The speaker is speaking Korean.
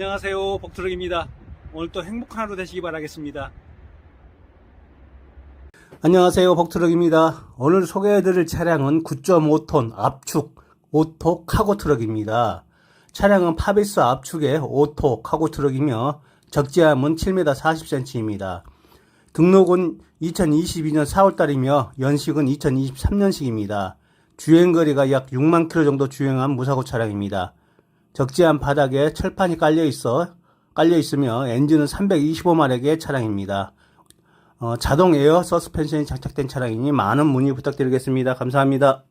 안녕하세요. 복트럭입니다. 오늘 또 행복한 하루 되시기 바라겠습니다. 안녕하세요. 복트럭입니다. 오늘 소개해드릴 차량은 9.5톤 압축 오토 카고 트럭입니다. 차량은 파비스 압축의 오토 카고 트럭이며 적재함은 7m 40cm입니다. 등록은 2022년 4월달이며 연식은 2023년식입니다. 주행거리가 약 6만 킬로 정도 주행한 무사고 차량입니다. 적재한 바닥에 철판이 깔려 있어 깔려 있으며 엔진은 325마력의 차량입니다. 어, 자동 에어 서스펜션이 장착된 차량이니 많은 문의 부탁드리겠습니다. 감사합니다.